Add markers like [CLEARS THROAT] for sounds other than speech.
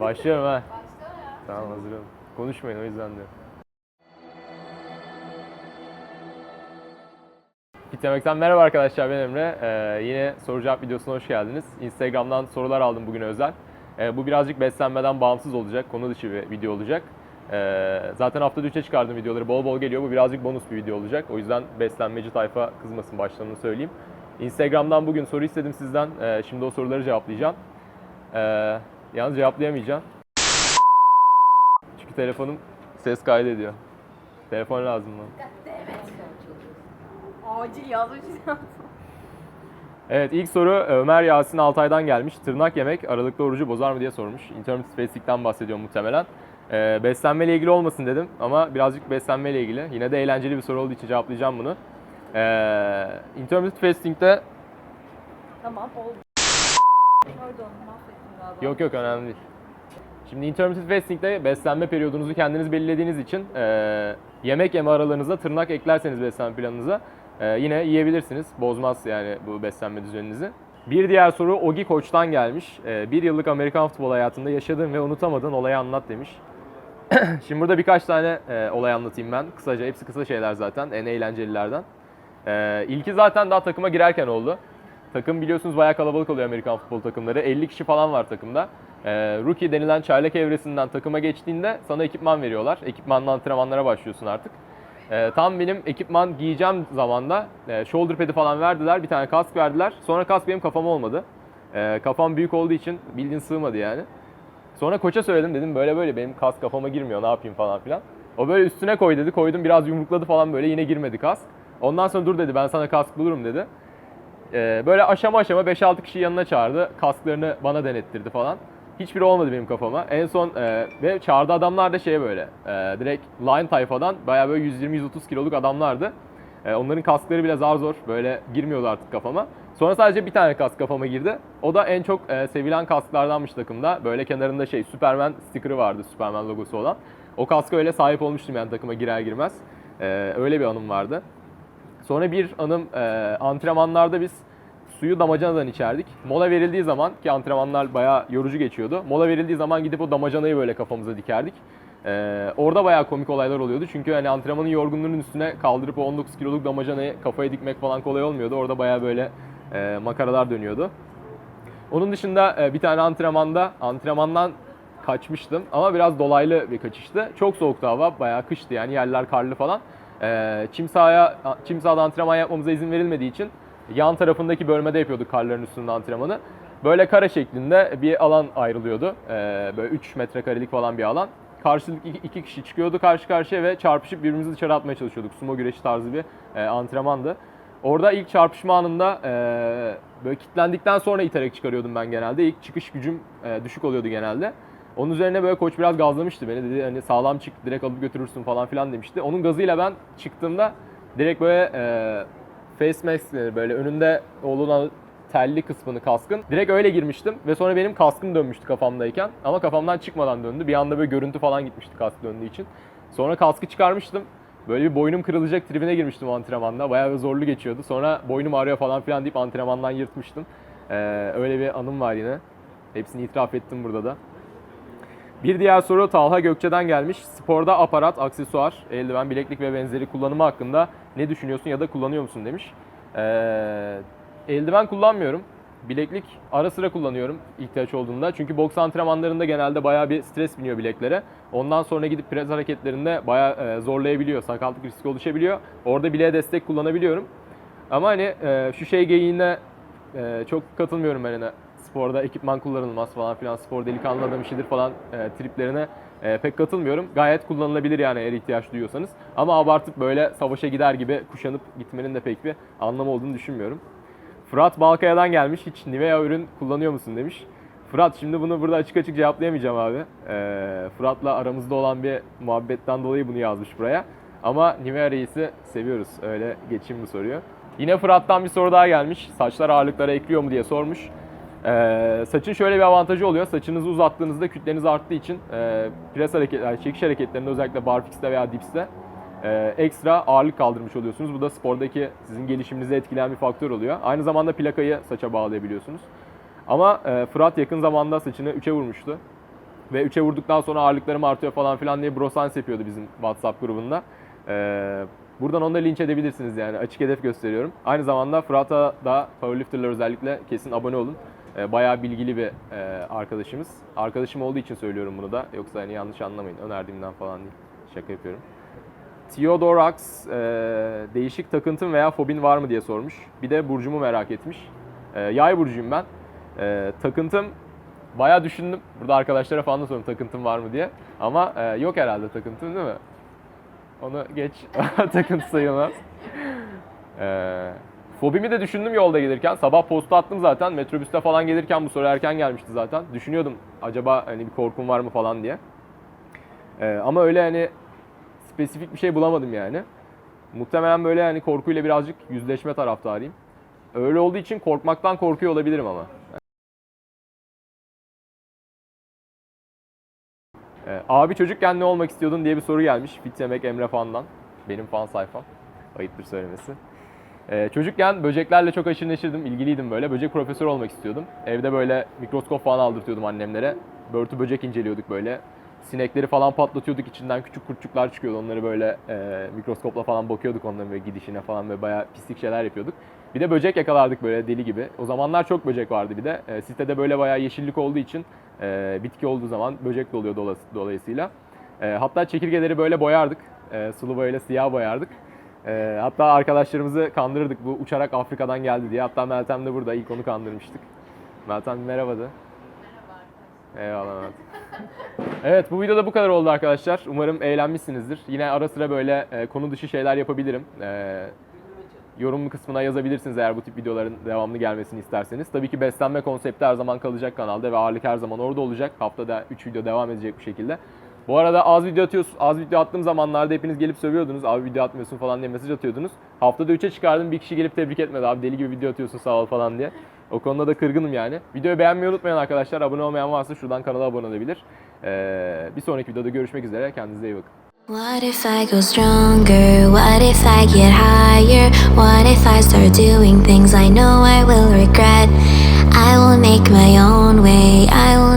Başlıyorum ha. Başla ya. Tamam hazırım. Konuşmayın o yüzden diyorum. Bitemekten merhaba arkadaşlar ben Emre. Ee, yine soru cevap videosuna hoş geldiniz. Instagram'dan sorular aldım bugün özel. Ee, bu birazcık beslenmeden bağımsız olacak, konu dışı bir video olacak. Ee, zaten haftada 3'e çıkardığım videoları bol bol geliyor. Bu birazcık bonus bir video olacak. O yüzden beslenmeci tayfa kızmasın başlarını söyleyeyim. Instagram'dan bugün soru istedim sizden. Ee, şimdi o soruları cevaplayacağım. Ee, yalnız cevaplayamayacağım. Çünkü telefonum ses kaydediyor. Telefon lazım bana. Acil yazmış. Evet ilk soru Ömer Yasin Altay'dan gelmiş. Tırnak yemek aralıklı orucu bozar mı diye sormuş. Intermittent fasting'den bahsediyor muhtemelen. Ee, beslenmeyle ilgili olmasın dedim ama birazcık beslenmeyle ilgili. Yine de eğlenceli bir soru olduğu için cevaplayacağım bunu. Ee, intermittent fasting'de tamam oldu. Pardon mahvettim galiba. Yok yok önemli değil. Şimdi intermittent fasting'de beslenme periyodunuzu kendiniz belirlediğiniz için e, yemek yeme aralığınıza tırnak eklerseniz beslenme planınıza e, yine yiyebilirsiniz. Bozmaz yani bu beslenme düzeninizi. Bir diğer soru Ogi Koç'tan gelmiş. E, bir yıllık Amerikan futbol hayatında yaşadığın ve unutamadığın olayı anlat demiş. [CLEARS THROAT] Şimdi burada birkaç tane e, olay anlatayım ben. Kısaca hepsi kısa şeyler zaten en eğlencelilerden. E, ilki zaten daha takıma girerken oldu. Takım biliyorsunuz bayağı kalabalık oluyor Amerikan futbol takımları. 50 kişi falan var takımda. Ee, rookie denilen çaylak evresinden takıma geçtiğinde sana ekipman veriyorlar. Ekipmanla antrenmanlara başlıyorsun artık. Ee, tam benim ekipman giyeceğim zamanda e, shoulder pad'i falan verdiler. Bir tane kask verdiler. Sonra kask benim kafama olmadı. Ee, kafam büyük olduğu için bildiğin sığmadı yani. Sonra koça söyledim dedim böyle böyle benim kask kafama girmiyor ne yapayım falan filan. O böyle üstüne koy dedi. Koydum biraz yumrukladı falan böyle yine girmedi kask. Ondan sonra dur dedi ben sana kask bulurum dedi. Ee, böyle aşama aşama 5-6 kişi yanına çağırdı. Kasklarını bana denettirdi falan. Hiçbiri olmadı benim kafama. En son e, ve çağırdı adamlar da şey böyle e, direkt line tayfadan bayağı böyle 120-130 kiloluk adamlardı. E, onların kaskları bile zar zor böyle girmiyordu artık kafama. Sonra sadece bir tane kask kafama girdi. O da en çok e, sevilen kasklardanmış takımda. Böyle kenarında şey Superman sticker'ı vardı Superman logosu olan. O kaska öyle sahip olmuştum yani takıma girer girmez. E, öyle bir anım vardı. Sonra bir anım e, antrenmanlarda biz suyu damacanadan içerdik. Mola verildiği zaman ki antrenmanlar bayağı yorucu geçiyordu. Mola verildiği zaman gidip o damacanayı böyle kafamıza dikerdik. E, orada bayağı komik olaylar oluyordu. Çünkü hani antrenmanın yorgunluğunun üstüne kaldırıp o 19 kiloluk damacanayı kafaya dikmek falan kolay olmuyordu. Orada bayağı böyle e, makaralar dönüyordu. Onun dışında e, bir tane antrenmanda antrenmandan kaçmıştım ama biraz dolaylı bir kaçıştı. Çok soğuktu hava, bayağı kıştı yani yerler karlı falan. E, çim sahaya, çim sahada antrenman yapmamıza izin verilmediği için yan tarafındaki bölmede yapıyorduk karların üstünde antrenmanı. Böyle kare şeklinde bir alan ayrılıyordu. E, böyle 3 metrekarelik falan bir alan. Karşılıklı iki, iki kişi çıkıyordu karşı karşıya ve çarpışıp birbirimizi dışarı atmaya çalışıyorduk. Sumo güreşi tarzı bir e, antrenmandı. Orada ilk çarpışma anında e, böyle kilitlendikten sonra iterek çıkarıyordum ben genelde. İlk çıkış gücüm e, düşük oluyordu genelde. Onun üzerine böyle koç biraz gazlamıştı beni. Dedi hani sağlam çık direkt alıp götürürsün falan filan demişti. Onun gazıyla ben çıktığımda direkt böyle e, face mask denir böyle önünde olan telli kısmını kaskın. Direkt öyle girmiştim ve sonra benim kaskım dönmüştü kafamdayken. Ama kafamdan çıkmadan döndü. Bir anda böyle görüntü falan gitmişti kask döndüğü için. Sonra kaskı çıkarmıştım. Böyle bir boynum kırılacak tribine girmiştim antrenmanda. Bayağı bir zorlu geçiyordu. Sonra boynum ağrıyor falan filan deyip antrenmandan yırtmıştım. Ee, öyle bir anım var yine. Hepsini itiraf ettim burada da. Bir diğer soru Talha Gökçe'den gelmiş. Sporda aparat, aksesuar, eldiven, bileklik ve benzeri kullanımı hakkında ne düşünüyorsun ya da kullanıyor musun demiş. Ee, eldiven kullanmıyorum. Bileklik ara sıra kullanıyorum ihtiyaç olduğunda. Çünkü boks antrenmanlarında genelde bayağı bir stres biniyor bileklere. Ondan sonra gidip pres hareketlerinde bayağı e, zorlayabiliyor, sakatlık riski oluşabiliyor. Orada bileğe destek kullanabiliyorum. Ama hani e, şu şey geyiğine e, çok katılmıyorum ben hani sporda ekipman kullanılmaz falan filan spor delikanlı adam işidir falan e, triplerine e, pek katılmıyorum. Gayet kullanılabilir yani eğer ihtiyaç duyuyorsanız. Ama abartıp böyle savaşa gider gibi kuşanıp gitmenin de pek bir anlamı olduğunu düşünmüyorum. Fırat Balkaya'dan gelmiş. Hiç Nivea ürün kullanıyor musun demiş. Fırat şimdi bunu burada açık açık cevaplayamayacağım abi. Ee, Fırat'la aramızda olan bir muhabbetten dolayı bunu yazmış buraya. Ama Nivea reisi seviyoruz. Öyle geçeyim bu soruyu. Yine Fırat'tan bir soru daha gelmiş. Saçlar ağırlıklara ekliyor mu diye sormuş. Ee, saçın şöyle bir avantajı oluyor. Saçınızı uzattığınızda kütleniz arttığı için e, pres hareketler, çekiş hareketlerinde özellikle barfix'te veya dips'te e, ekstra ağırlık kaldırmış oluyorsunuz. Bu da spordaki sizin gelişiminizi etkileyen bir faktör oluyor. Aynı zamanda plakayı saça bağlayabiliyorsunuz. Ama e, Fırat yakın zamanda saçını 3'e vurmuştu. Ve 3'e vurduktan sonra ağırlıklarım artıyor falan filan diye brosans yapıyordu bizim WhatsApp grubunda. Ee, buradan onu da linç edebilirsiniz yani açık hedef gösteriyorum. Aynı zamanda Fırat'a da powerlifterlar özellikle kesin abone olun. Ee, bayağı bilgili bir e, arkadaşımız. Arkadaşım olduğu için söylüyorum bunu da. Yoksa hani yanlış anlamayın. Önerdiğimden falan değil. Şaka yapıyorum. Theodorax e, değişik takıntın veya fobin var mı diye sormuş. Bir de burcumu merak etmiş. E, yay burcuyum ben. E, takıntım bayağı düşündüm. Burada arkadaşlara falan da sordum takıntım var mı diye. Ama e, yok herhalde takıntım değil mi? Onu geç. [LAUGHS] takıntı sayılmaz. E, fobimi de düşündüm yolda gelirken. Sabah posta attım zaten. Metrobüste falan gelirken bu soru erken gelmişti zaten. Düşünüyordum acaba hani bir korkum var mı falan diye. E, ama öyle hani spesifik bir şey bulamadım yani. Muhtemelen böyle yani korkuyla birazcık yüzleşme taraftarıyım. Öyle olduğu için korkmaktan korkuyor olabilirim ama. Ee, abi çocukken ne olmak istiyordun diye bir soru gelmiş. Fit Yemek Emre Fan'dan. Benim fan sayfam. Ayıptır söylemesi. Ee, çocukken böceklerle çok aşırı neşirdim, ilgiliydim böyle. Böcek profesörü olmak istiyordum. Evde böyle mikroskop falan aldırtıyordum annemlere. Börtü böcek inceliyorduk böyle. Sinekleri falan patlatıyorduk, içinden küçük kurtçuklar çıkıyordu. Onları böyle e, mikroskopla falan bakıyorduk onların böyle gidişine falan ve bayağı pislik şeyler yapıyorduk. Bir de böcek yakalardık böyle deli gibi. O zamanlar çok böcek vardı bir de. E, sitede böyle bayağı yeşillik olduğu için e, bitki olduğu zaman böcek de oluyor dolayısıyla. E, hatta çekirgeleri böyle boyardık. E, sulu boyayla siyah boyardık. E, hatta arkadaşlarımızı kandırırdık bu uçarak Afrika'dan geldi diye. Hatta Meltem de burada ilk onu kandırmıştık. Meltem merhaba de. Eyvallah Meltem. Evet bu videoda bu kadar oldu arkadaşlar. Umarım eğlenmişsinizdir. Yine ara sıra böyle e, konu dışı şeyler yapabilirim. E, yorum kısmına yazabilirsiniz eğer bu tip videoların devamlı gelmesini isterseniz. Tabii ki beslenme konsepti her zaman kalacak kanalda ve ağırlık her zaman orada olacak. Haftada 3 video devam edecek bu şekilde. Bu arada az video atıyorsun, az video attığım zamanlarda hepiniz gelip sövüyordunuz. Abi video atmıyorsun falan diye mesaj atıyordunuz. Haftada 3'e çıkardım bir kişi gelip tebrik etmedi. Abi deli gibi video atıyorsun sağ ol falan diye. O konuda da kırgınım yani. Videoyu beğenmeyi unutmayın arkadaşlar. Abone olmayan varsa şuradan kanala abone olabilir. Ee, bir sonraki videoda görüşmek üzere. Kendinize iyi bakın. What if I go stronger? What if I get higher? What if I start doing things I know I will regret? I will make my own way. I will